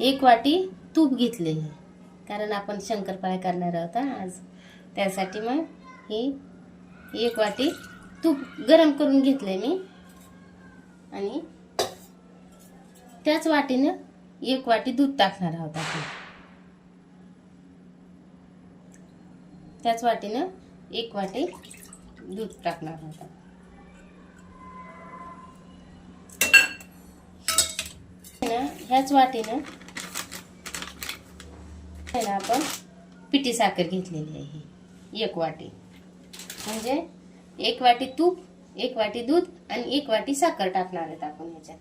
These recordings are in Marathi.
एक वाटी तूप घेतले कारण आपण शंकरपाळ्या करणार आहोत आज त्यासाठी मग ही एक वाटी तूप गरम करून घेतले मी. आणि त्याच वाटीनं एक वाटी दूध टाकणार आहोत आपण. त्याच वाटीनं एक वाटी दूध टाकणार आहोत ह्याच वाटीनं आपण? पिठी साखर घेतलेली आहे ही. एक वाटी. म्हणजे एक वाटी तूप एक वाटी दूध आणि एक वाटी साखर टाकणार आहेत आपण ह्याच्यात.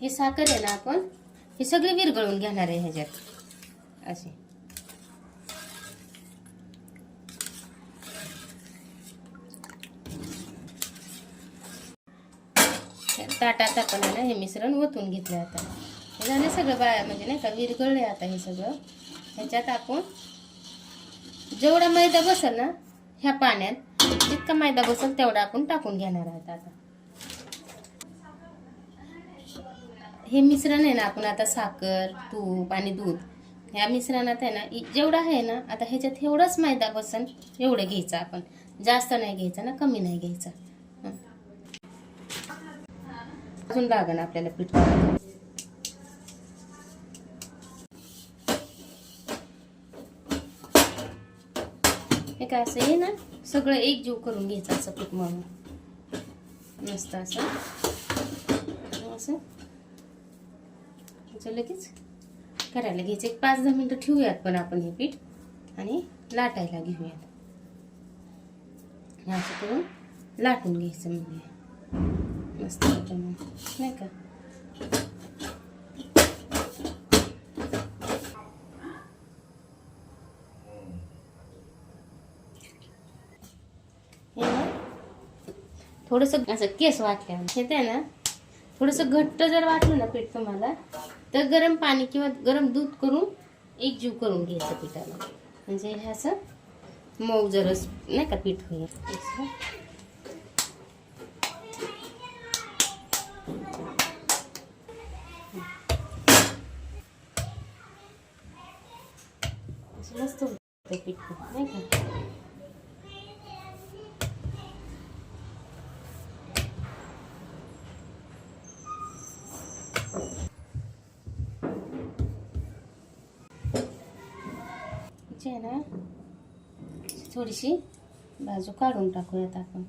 हे साखर आहे ना आपण? हे सगळे विरघळून घेणार आहे ह्याच्यात. असे. ताटात आपण आहे ना हे मिश्रण ओतून घेतलं आता. हे झालं सगळं बाया म्हणजे नाही का विरघळले आता हे सगळं. ह्याच्यात आपण जेवढा मैदा बसेल ना ह्या पाण्यात जितका मैदा बसेल तेवढा आपण टाकून घेणार आहोत आता. हे मिश्रण आहे ना आपण आता साखर तूप आणि दूध ह्या मिश्रणात आहे ना इ- जेवढं आहे ना आता ह्याच्यात एवढाच मैदा बसन एवढं घ्यायचं आपण. जास्त नाही घ्यायचं ना कमी नाही घ्यायचं. अजून लागण आपल्याला पीठ. हे असं आहे ना सगळं एकजीव करून घ्यायचं असं पीठ म्हणून. मस्त असं. असं. लगेच करायला घ्यायचं. एक पाच दहा मिनटं ठेवूयात पण आपण हे पीठ आणि लाटायला घेऊयात. असं करून लाटून घ्यायचं म्हणजे. मस्त त्याच्यामुळे नाही का थोडंसं असं केस वाटल्या घेते ना? थोडंसं घट्ट जर वाटलं ना पीठ तुम्हाला तर गरम पाणी किंवा गरम दूध करून एकजीव करून घ्यायचं पिठाला. म्हणजे हे असं मऊ जरच नाही का पीठ होईल. असं. असं मस्त होतं पीठ नाही का जे आहे ना थोडीशी बाजू काढून टाकूयात आपण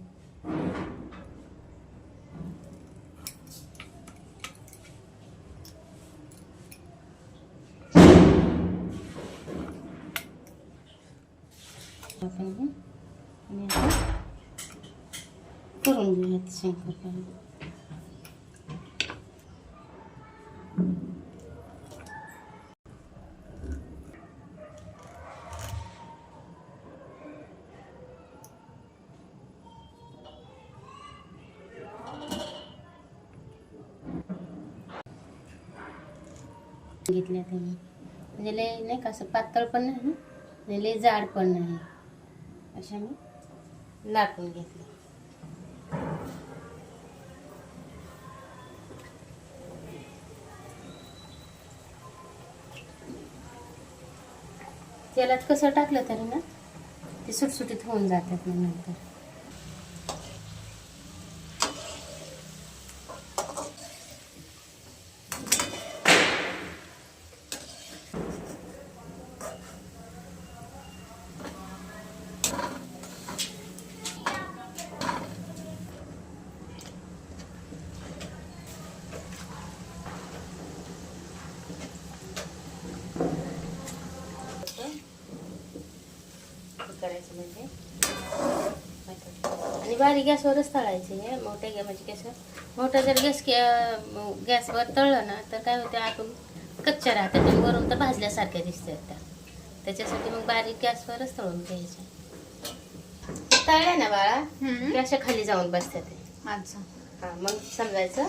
आपण आणि आता करून घेऊयात शंकरपाळी घेतल्या त्यांनी म्हणजे लय नाही का असं पातळ पण नाही लय जाड पण नाही. अशा मी लाटून घेतल्या तेलात कसं टाकलं तरी ना ते सुटसुटीत होऊन जातात मग नंतर. करायचं म्हणजे. आणि बारीक गॅसवरच तळायचे हे मोठ्या गॅस म्हणजे कसं मोठा जर गॅस गॅसवर तळलं ना तर काय होतं आतून कच्च्या राहतात आणि वरून तर भाजल्यासारख्या दिसतात त्या त्याच्यासाठी मग बारीक गॅसवरच तळून घ्यायचे. तळल्या ना बाळा. की अशा खाली जाऊन बसतात ते. अच्छा. हा मग समजायचं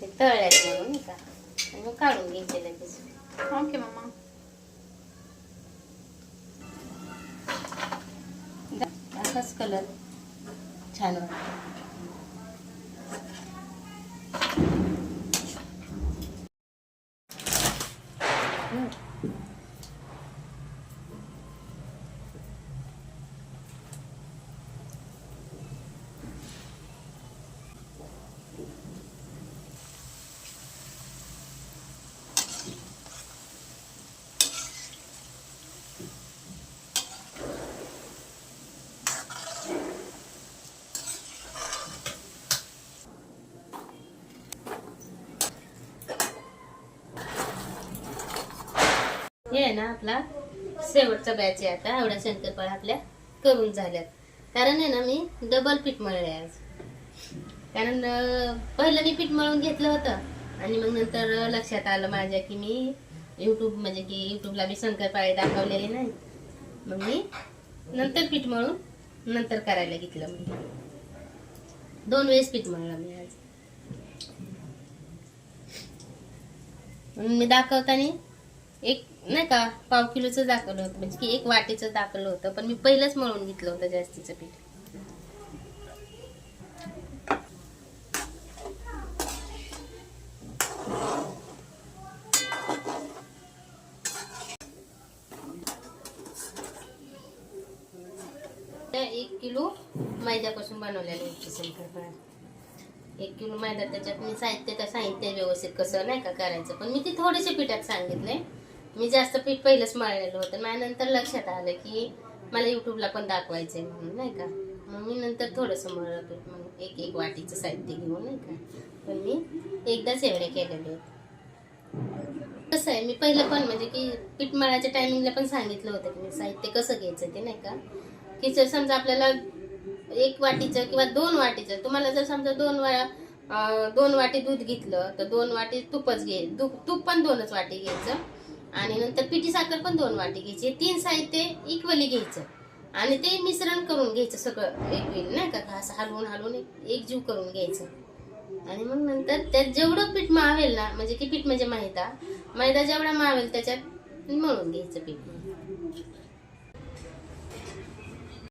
ते तळल्यात म्हणून का. आणि मग काढून घ्यायचे लगेच. ओके मम्मा असाच कलर छान वाटतो हे आहे ना आपला शेवटचा बॅच आहे आता. एवढ्या शंकरपाळ्या आपल्या करून झाल्यात. कारण आहे ना मी डबल पीठ मळले आज. कारण पहिलं मी पीठ मळून घेतलं होतं. आणि मग नंतर लक्षात आलं माझ्या की मी युट्यूब म्हणजे की युट्यूबला मी शंकरपाळे दाखवलेले नाही. मग मी नंतर पीठ मळून नंतर करायला घेतलं मी दोन वेळेस पीठ मळलं मी आज. मी दाखवताना एक नाही का पाव किलोचं दाखवलं होतं. म्हणजे की एक वाटीचं दाखवलं होतं पण मी पहिलंच मळून घेतलं होतं जास्तीचं पीठ. त्या एक किलो मैद्यापासून बनवलेलं होते शंकरपाळ्या एक किलो मैदा त्याच्यात मी साहित्य का साहित्य व्यवस्थित कसं नाही का करायचं पण मी ते थोडेसे पिठात सांगितले मी जास्त पीठ पहिलंच मळलेलं होतं. माझ्या लक्षात आलं की मला युट्यूबला पण दाखवायचंय म्हणून नाही का? मग मी नंतर थोडंसं मळलं पीठ म्हणून एक एक वाटीचं साहित्य घेऊन नाही का? पण मी एकदाच एवढे केलेले आहेत कसं आहे मी पहिलं पण म्हणजे की पीठ मळायच्या टायमिंगला पण सांगितलं होतं की मी साहित्य कसं घ्यायचं ते नाही का? की जर समजा आपल्याला एक वाटीचं किंवा दोन वाटीचं तुम्हाला जर समजा दोन वा दोन वाटी दूध घेतलं तर दोन वाटी तुपच घे तूप पण दोनच वाटी घ्यायचं. आणि नंतर पिठी साखर पण दोन वाटी घ्यायची. तीन साहित्य इक्वली घ्यायचं. आणि ते मिश्रण करून घ्यायचं सगळं एक वेळ नाही का? असं हलवून हलवून एक- एकजीव करून घ्यायचं. आणि मग नंतर त्यात जेवढं पीठ मावेल ना म्हणजे की पीठ म्हणजे मैदा मैदा जेवढा मावेल त्याच्यात मळून घ्यायचं पीठ.